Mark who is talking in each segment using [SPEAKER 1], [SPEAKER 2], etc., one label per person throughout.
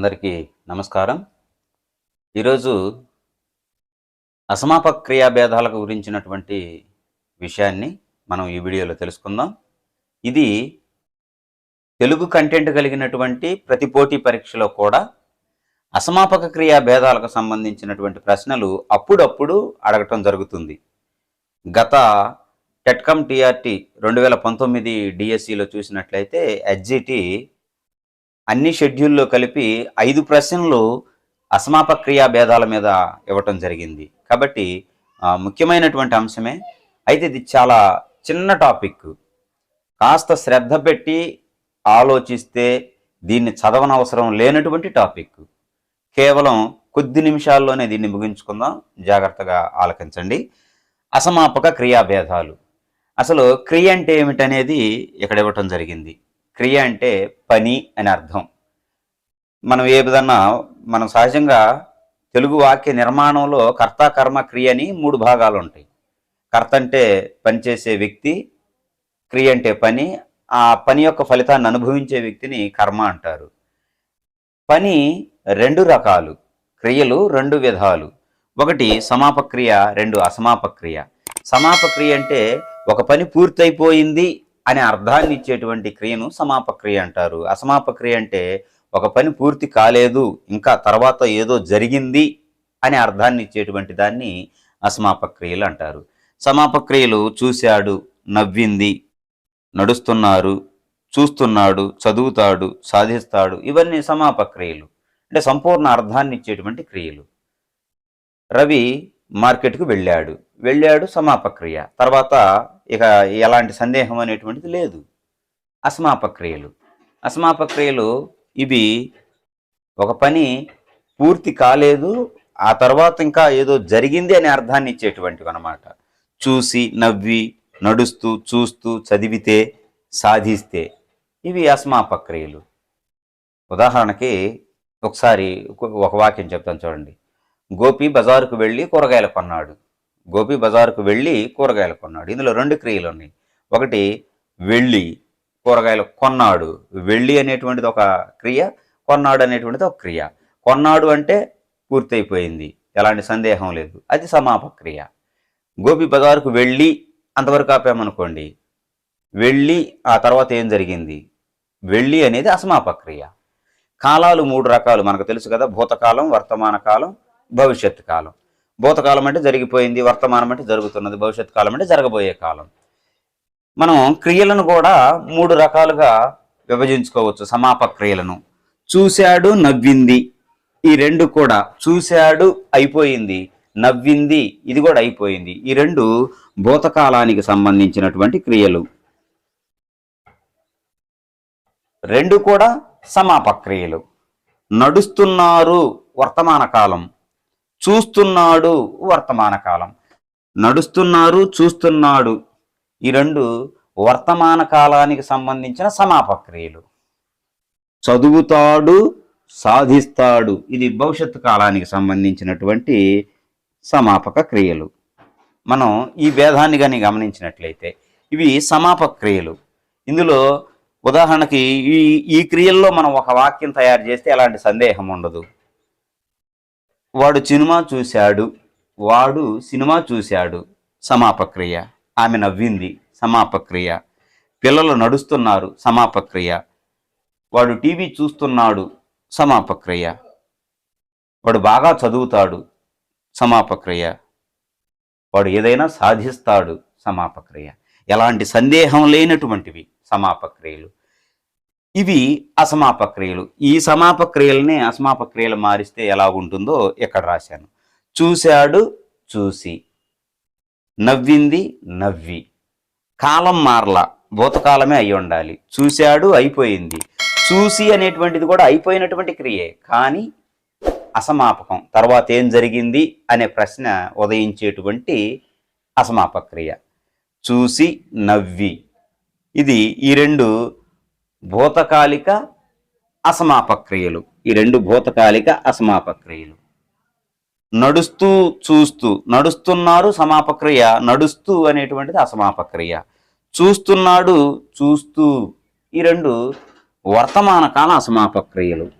[SPEAKER 1] అందరికీ నమస్కారం. ఈరోజు అసమాపక క్రియా భేదాలకు గురించినటువంటి విషయాన్ని మనం ఈ వీడియోలో తెలుసుకుందాం. ఇది తెలుగు కంటెంట్ కలిగినటువంటి ప్రతి పోటీ పరీక్షలో కూడా అసమాపక క్రియా భేదాలకు సంబంధించినటువంటి ప్రశ్నలు అప్పుడప్పుడు అడగటం జరుగుతుంది. గత టెట్కమ్ టిఆర్టీ రెండు వేల పంతొమ్మిది డిఎస్సిలో చూసినట్లయితే ఎస్జిటి అన్ని షెడ్యూల్లో కలిపి ఐదు ప్రశ్నలు అసమాపక క్రియా భేదాల మీద ఇవ్వటం జరిగింది. కాబట్టి ముఖ్యమైనటువంటి అంశమే. అయితే ఇది చాలా చిన్న టాపిక్. కాస్త శ్రద్ధ పెట్టి ఆలోచిస్తే దీన్ని చదవనవసరం లేనటువంటి టాపిక్. కేవలం కొద్ది నిమిషాల్లోనే దీన్ని ముగించుకుందాం. జాగ్రత్తగా ఆలకించండి. అసమాపక క్రియాభేదాలు. అసలు క్రియ అంటే ఏమిటనేది ఇక్కడ ఇవ్వటం జరిగింది. క్రియ అంటే పని అని అర్థం. మనం ఏ విధంగా మనం సహజంగా తెలుగు వాక్య నిర్మాణంలో కర్త కర్మ క్రియ అని మూడు భాగాలు ఉంటాయి. కర్త అంటే పనిచేసే వ్యక్తి క్రియ అంటే పని ఆ పని యొక్క ఫలితాన్ని అనుభవించే వ్యక్తిని కర్మ అంటారు. పని రెండు రకాలు క్రియలు రెండు విధాలు. ఒకటి సమాపక్రియ రెండు అసమాపక్రియ. సమాపక్రియ అంటే ఒక పని పూర్తయిపోయింది అనే అర్థాన్ని ఇచ్చేటువంటి క్రియను సమాపక్రియ అంటారు. అసమాపక్రియ అంటే ఒక పని పూర్తి కాలేదు ఇంకా తర్వాత ఏదో జరిగింది అనే అర్థాన్ని ఇచ్చేటువంటి దాన్ని అసమాపక్రియలు అంటారు. సమాపక్రియలు చూశాడు నవ్వింది నడుస్తున్నారు చూస్తున్నాడు చదువుతాడు సాధిస్తాడు ఇవన్నీ సమాపక్రియలు అంటే సంపూర్ణ అర్థాన్ని ఇచ్చేటువంటి క్రియలు. రవి మార్కెట్కు వెళ్ళాడు. వెళ్ళాడు సమాపక్రియ తర్వాత ఇక ఎలాంటి సందేహం అనేటువంటిది లేదు. అసమాపక్రియలు అసమాపక్రియలు ఇవి ఒక పని పూర్తి కాలేదు ఆ తర్వాత ఇంకా ఏదో జరిగింది అనే అర్థాన్ని ఇచ్చేటువంటివి అనమాట చూసి నవ్వి నడుస్తూ చూస్తూ చదివితే సాధిస్తే ఇవి అస్మాపక్రియలు ఉదాహరణకి ఒకసారి ఒక వాక్యం చెప్తాను చూడండి. గోపి బజారుకు వెళ్ళి కూరగాయలు కొన్నాడు. గోపి బజారుకు వెళ్ళి కూరగాయలు కొన్నాడు. ఇందులో రెండు క్రియలు ఉన్నాయి. ఒకటి వెళ్ళి కూరగాయలు కొన్నాడు. వెళ్ళి అనేటువంటిది ఒక క్రియ కొన్నాడు అనేటువంటిది ఒక క్రియ. కొన్నాడు అంటే పూర్తయిపోయింది. ఎలాంటి సందేహం లేదు. అది సమాపక్రియ గోపి బజారుకు వెళ్ళి అంతవరకు ఆపామనుకోండి. వెళ్ళి ఆ తర్వాత ఏం జరిగింది? వెళ్ళి అనేది అసమాపక్రియ కాలాలు మూడు రకాలు మనకు తెలుసు కదా. భూతకాలం వర్తమాన కాలం భవిష్యత్ కాలం. భూతకాలం అంటే జరిగిపోయింది వర్తమానం అంటే జరుగుతున్నది భవిష్యత్ కాలం అంటే జరగబోయే కాలం. మనం క్రియలను కూడా మూడు రకాలుగా విభజించుకోవచ్చు సమాప క్రియలను. చూశాడు నవ్వింది. ఈ రెండు కూడా చూశాడు అయిపోయింది. నవ్వింది ఇది కూడా అయిపోయింది. ఈ రెండు భూతకాలానికి సంబంధించినటువంటి క్రియలు. రెండు కూడా సమాపక్రియలు నడుస్తున్నారు వర్తమాన కాలం. చూస్తున్నాడు వర్తమాన కాలం. నడుస్తున్నారు చూస్తున్నాడు. ఈ రెండు వర్తమాన కాలానికి సంబంధించిన సమాపక్రియలు చదువుతాడు సాధిస్తాడు. ఇది భవిష్యత్తు కాలానికి సంబంధించినటువంటి సమాపక క్రియలు. మనం ఈ భేదాన్ని కానీ గమనించినట్లయితే ఇవి సమాపక క్రియలు. ఇందులో ఉదాహరణకి ఈ ఈ క్రియల్లో మనం ఒక వాక్యం తయారు చేస్తే ఎలాంటి సందేహం ఉండదు. వాడు సినిమా చూశాడు వాడు సినిమా చూశాడు. సమాపక్రియ. ఆమె నవ్వింది. సమాపక్రియ. పిల్లలు నడుస్తున్నారు. సమాపక్రియ. వాడు టీవీ చూస్తున్నాడు. సమాపక్రియ. వాడు బాగా చదువుతాడు. సమాపక్రియ. వాడు ఏదైనా సాధిస్తాడు. సమాపక్రియ. ఎలాంటి సందేహం లేనటువంటివి. సమాపక్రియలు. ఇవి అసమాపక్రియలు ఈ సమాపక్రియలనే అసమాపక్రియలు మారిస్తే ఎలా ఉంటుందో ఇక్కడ రాశాను. చూశాడు చూసి. నవ్వింది నవ్వి. కాలం మారల భూతకాలమే అయి ఉండాలి. చూశాడు అయిపోయింది. చూసి అనేటువంటిది కూడా అయిపోయినటువంటి క్రియే. కానీ అసమాపకం. తర్వాత ఏం జరిగింది అనే ప్రశ్న ఉదయించేటువంటి అసమాపక క్రియ. చూసి నవ్వి. ఇది ఈ రెండు భూతకాలిక అసమాపక్రియలు. ఈ రెండు భూతకాలిక అసమాపక్రియలు. నడుస్తూ చూస్తూ నడుస్తున్నారు సమాపక్రియ నడుస్తూ అనేటువంటిది అసమాపక్రియ. చూస్తున్నాడు చూస్తూ ఈ రెండు వర్తమాన కాల అసమాపక్రియలు.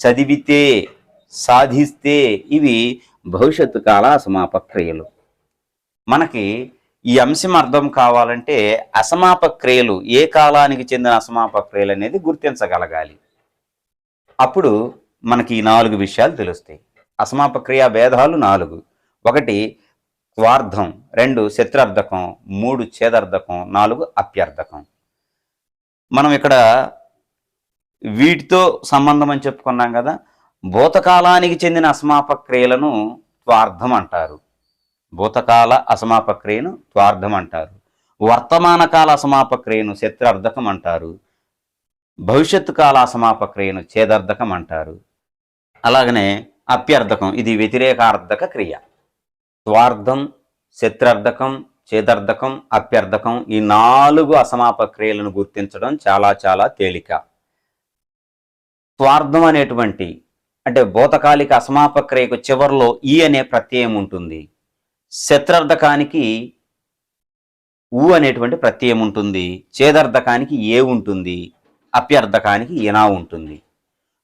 [SPEAKER 1] చదివితే సాధిస్తే ఇవి భవిష్యత్తు కాల అసమాపక్రియలు. మనకి ఈ అంశం అర్థం కావాలంటే అసమాప క్రియలు ఏ కాలానికి చెందిన అసమాపక క్రియలు అనేది గుర్తించగలగాలి. అప్పుడు మనకి ఈ నాలుగు విషయాలు తెలుస్తాయి. అసమాప క్రియా భేదాలు నాలుగు. ఒకటి స్వార్థం. రెండు శత్రార్థకం. మూడు ఛేదార్థకం. నాలుగు అప్యర్థకం. మనం ఇక్కడ వీటితో సంబంధం అని చెప్పుకున్నాం కదా భూతకాలానికి చెందిన అసమాపక క్రియలను స్వార్థం అంటారు. భూతకాల అసమాపక్రియను త్వార్థం స్వార్థం అంటారు వర్తమాన కాల అసమాపక్రియను శత్రార్థకం అంటారు భవిష్యత్తు కాల అసమాపక్రియను ఛేదార్థకం అంటారు అలాగనే అప్యర్థకం ఇది వ్యతిరేకార్థక క్రియ. స్వార్థం శత్రార్థకం చేదార్థకం అప్యర్థకం ఈ నాలుగు అసమాపక్రియలను గుర్తించడం చాలా చాలా తేలిక. స్వార్థం అనేటువంటి అంటే భూతకాలిక అసమాపక్రియకు చివరిలో ఈ అనే ప్రత్యయం ఉంటుంది. శత్రార్థకానికి ఊ అనేటువంటి ప్రత్యయం ఉంటుంది చేదార్థకానికి ఏ ఉంటుంది అప్యర్థకానికి ఇనా ఉంటుంది.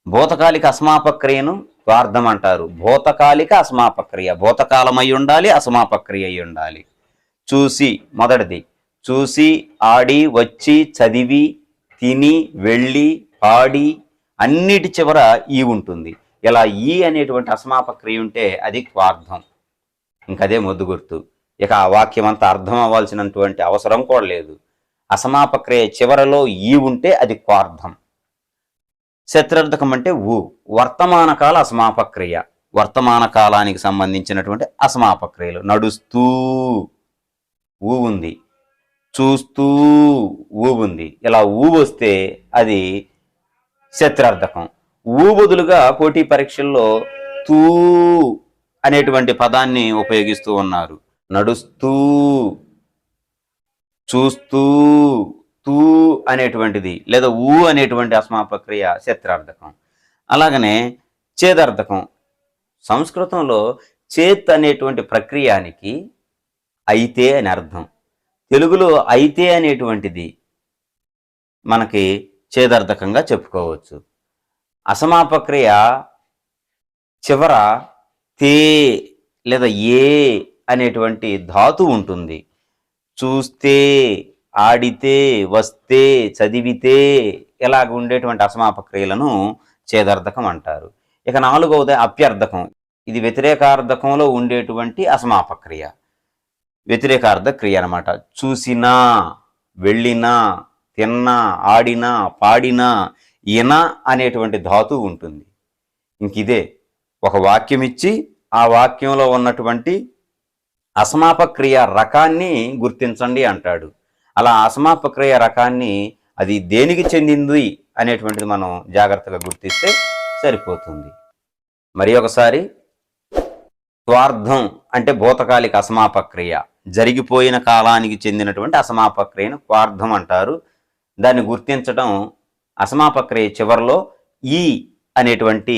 [SPEAKER 1] భూతకాలిక అస్మాపక్రియను వార్థం అంటారు. భూతకాలిక అస్మాపక్రియ భూతకాలమై ఉండాలి అస్మాపక్రియ అయి ఉండాలి. చూసి మొదటిది చూసి ఆడి వచ్చి చదివి తిని వెళ్ళి పాడి అన్నిటి చివర ఈ ఉంటుంది. ఇలా ఈ అనేటువంటి అసమాపక్రియ ఉంటే అది స్వార్థం ఇంకదే మొద్దు గుర్తు. ఇక ఆ వాక్యం అంతా అర్థం అవ్వాల్సినటువంటి అవసరం కూడా లేదు. అసమాపక్రియ చివరలో ఈ ఉంటే అది క్వార్థం శత్రార్థకం అంటే ఊ. వర్తమాన కాల అసమాపక్రియ. వర్తమాన కాలానికి సంబంధించినటువంటి అసమాపక్రియలు. నడుస్తూ ఊ ఉంది. చూస్తూ ఊ ఉంది. ఇలా ఊ వస్తే అది శత్రార్థకం. ఊ బదులుగా పోటీ పరీక్షల్లో తూ అనేటువంటి పదాన్ని ఉపయోగిస్తూ ఉన్నారు. నడుస్తూ చూస్తూ తూ అనేటువంటిది లేదా ఊ అనేటువంటి అస్మాపక్రియ శత్రార్థకం. అలాగనే చేదార్థకం సంస్కృతంలో చేత్ అనేటువంటి ప్రక్రియానికి అయితే అని అర్థం. తెలుగులో అయితే అనేటువంటిది మనకి చేదార్థకంగా చెప్పుకోవచ్చు. అసమాపక్రియ చివర తే లేదా ఏ అనేటువంటి ధాతు ఉంటుంది. చూస్తే ఆడితే వస్తే చదివితే ఇలాగ ఉండేటువంటి అసమాపక్రియలను చేదార్థకం అంటారు. ఇక నాలుగవది అప్యర్థకం. ఇది వ్యతిరేకార్థకంలో ఉండేటువంటి అసమాపక్రియ వ్యతిరేకార్థ క్రియ అనమాట చూసినా వెళ్ళినా తిన్నా ఆడినా పాడినా ఇన అనేటువంటి ధాతు ఉంటుంది. ఇంక ఇదే. ఒక వాక్యం ఇచ్చి ఆ వాక్యంలో ఉన్నటువంటి అసమాపక్రియ రకాన్ని గుర్తించండి అంటాడు. అలా అసమాపక్రియ రకాన్ని అది దేనికి చెందింది అనేటువంటిది మనం జాగ్రత్తగా గుర్తిస్తే సరిపోతుంది. మరి ఒకసారి స్వార్థం అంటే భూతకాలిక అసమాపక్రియ జరిగిపోయిన కాలానికి చెందినటువంటి అసమాపక్రియను స్వార్థం అంటారు. దాన్ని గుర్తించడం అసమాపక్రియ చివరిలో ఈ అనేటువంటి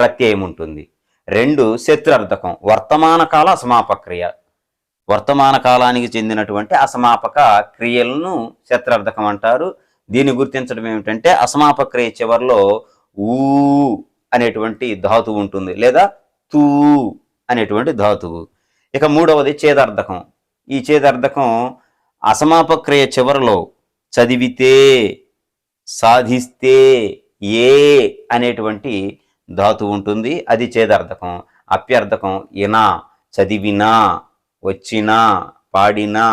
[SPEAKER 1] ప్రత్యయం ఉంటుంది రెండు శత్రుర్థకం వర్తమాన కాల అసమాపక్రియ వర్తమాన కాలానికి చెందినటువంటి అసమాపక క్రియలను శత్రార్థకం అంటారు. దీన్ని గుర్తించడం ఏమిటంటే అసమాపక్రియ చివరిలో ఊ అనేటువంటి ధాతువు ఉంటుంది లేదా తూ అనేటువంటి ధాతువు. ఇక మూడవది చేదార్థకం ఈ చేదార్థకం అసమాపక్రియ చివరిలో చదివితే సాధిస్తే ఏ అనేటువంటి ధాతు ఉంటుంది అది చేదార్థకం. అప్యర్థకం ఇనా చదివినా వచ్చినా పాడినా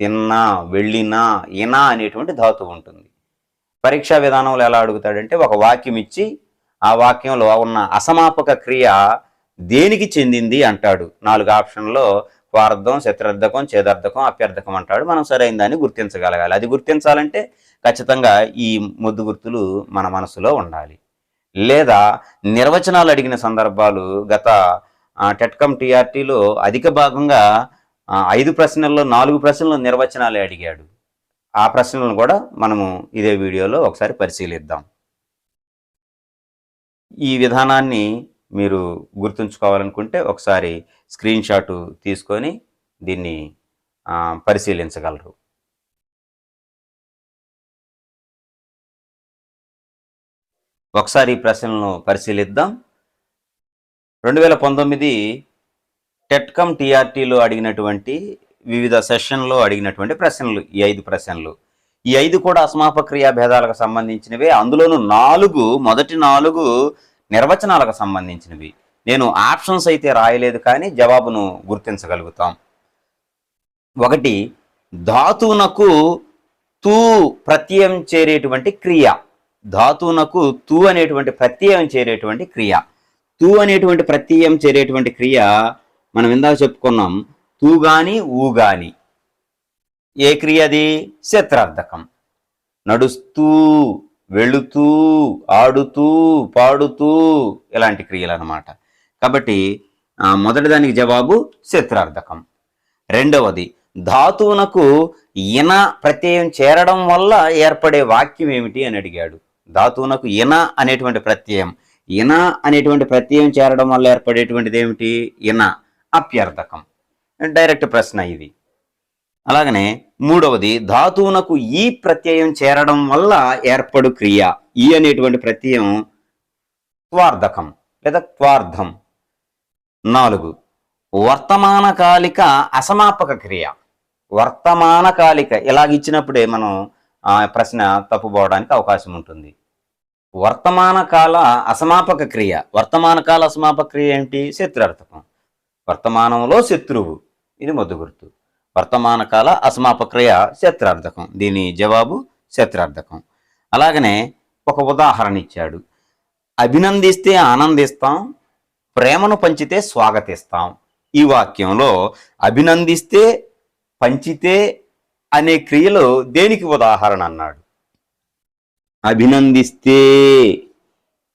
[SPEAKER 1] తిన్నా వెళ్ళినా ఇనా అనేటువంటి ధాతువు ఉంటుంది. పరీక్షా విధానంలో ఎలా అడుగుతాడంటే ఒక వాక్యం ఇచ్చి ఆ వాక్యంలో ఉన్న అసమాపక క్రియ దేనికి చెందింది అంటాడు. నాలుగు ఆప్షన్లో స్వార్థం శత్రార్థకం చేదార్థకం అప్యర్థకం అంటాడు. మనం సరైన దాన్ని గుర్తించగలగాలి. అది గుర్తించాలంటే ఖచ్చితంగా ఈ ముద్దు గుర్తులు మన మనసులో ఉండాలి. లేదా నిర్వచనాలు అడిగిన సందర్భాలు గత టెట్కమ్ టీఆర్టీలో అధిక భాగంగా ఐదు ప్రశ్నల్లో నాలుగు ప్రశ్నలు నిర్వచనాలే అడిగాడు. ఆ ప్రశ్నలను కూడా మనము ఇదే వీడియోలో ఒకసారి పరిశీలిద్దాం. ఈ విధానాన్ని మీరు గుర్తుంచుకోవాలనుకుంటే ఒకసారి స్క్రీన్షాటు తీసుకొని దీన్ని పరిశీలించగలరు. ఒకసారి ఈ ప్రశ్నలను పరిశీలిద్దాం. రెండు వేల పంతొమ్మిది టెట్కమ్ టీఆర్టీలో అడిగినటువంటి వివిధ సెషన్లో అడిగినటువంటి ప్రశ్నలు ఈ ఐదు ప్రశ్నలు. ఈ ఐదు కూడా అసమాప క్రియా భేదాలకు సంబంధించినవే. అందులోనూ నాలుగు మొదటి నాలుగు నిర్వచనాలకు సంబంధించినవి. నేను ఆప్షన్స్ అయితే రాయలేదు కానీ జవాబును గుర్తించగలుగుతాం. ఒకటి ధాతువునకు తూ ప్రత్యయం చేరేటువంటి క్రియ. ధాతువునకు తూ అనేటువంటి ప్రత్యయం చేరేటువంటి క్రియ. తూ అనేటువంటి ప్రత్యయం చేరేటువంటి క్రియ మనం ఇందాక చెప్పుకున్నాం. తూ గాని ఊ గాని. ఏ క్రియ అది శత్రార్థకం. నడుస్తూ వెళుతూ ఆడుతూ పాడుతూ ఇలాంటి క్రియలు అన్నమాట కాబట్టి మొదటిదానికి మొదటి దానికి జవాబు శత్రార్థకం. రెండవది ధాతువునకు ఇన ప్రత్యయం చేరడం వల్ల ఏర్పడే వాక్యం ఏమిటి అని అడిగాడు. ధాతువునకు ఇన అనేటువంటి ప్రత్యయం. ఇన అనేటువంటి ప్రత్యయం చేరడం వల్ల ఏర్పడేటువంటిది ఏమిటి? ఇన అప్యర్థకం. డైరెక్ట్ ప్రశ్న ఇది. అలాగనే మూడవది ధాతువునకు ఈ ప్రత్యయం చేరడం వల్ల ఏర్పడు క్రియ. ఈ అనేటువంటి ప్రత్యయం త్వార్థకం లేదా త్వార్థం నాలుగు వర్తమానకాలిక అసమాపక క్రియ. వర్తమానకాలిక ఇలాగ ఇచ్చినప్పుడే మనం ప్రశ్న తప్పుపోవడానికి అవకాశం ఉంటుంది. వర్తమాన కాల అసమాపక క్రియ. వర్తమాన కాల అసమాపక క్రియ ఏంటి? శత్రుర్థకం. వర్తమానంలో శత్రువు. ఇది మొద్దు గుర్తు. వర్తమాన కాల అసమాపక క్రియ శత్రార్థకం. దీని జవాబు శత్రార్థకం. అలాగనే ఒక ఉదాహరణ ఇచ్చాడు. అభినందిస్తే ఆనందిస్తాం ప్రేమను పంచితే స్వాగతిస్తాం. ఈ వాక్యంలో అభినందిస్తే పంచితే అనే క్రియలో దేనికి ఉదాహరణ అన్నాడు? అభినందిస్తే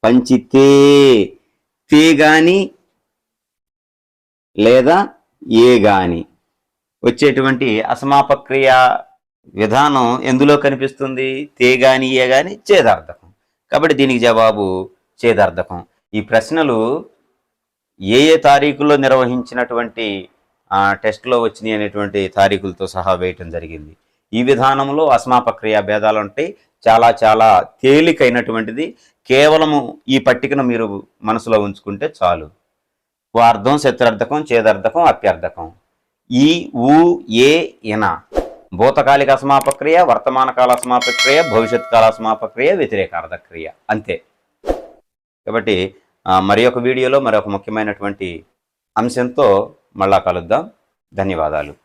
[SPEAKER 1] పంచితే తే గాని లేదా ఏ గాని వచ్చేటువంటి అసమాపక్రియ విధానం ఎందులో కనిపిస్తుంది? తే గాని ఏ గాని చేదార్థకం. కాబట్టి దీనికి జవాబు చేదార్థకం. ఈ ప్రశ్నలు ఏ ఏ తారీఖుల్లో నిర్వహించినటువంటి టెస్ట్లో వచ్చినాయి అనేటువంటి తారీఖులతో సహా వేయటం జరిగింది. ఈ విధానంలో అసమాపక్రియ భేదాలు ఉంటాయి చాలా చాలా తేలికైనటువంటిది. కేవలము ఈ పట్టికను మీరు మనసులో ఉంచుకుంటే చాలు. వార్థం శత్రార్థకం చేదార్థకం అప్యర్థకం. ఈ ఊ ఏ ఇన భూతకాలిక అసమాపక్రియ వర్తమాన కాల అసమాపక్రియ భవిష్యత్ కాల అసమాపక్రియ వ్యతిరేకార్థ క్రియ. అంతే. కాబట్టి మరి ఒక వీడియోలో మరొక ముఖ్యమైనటువంటి అంశంతో మళ్ళా కలుద్దాం. ధన్యవాదాలు.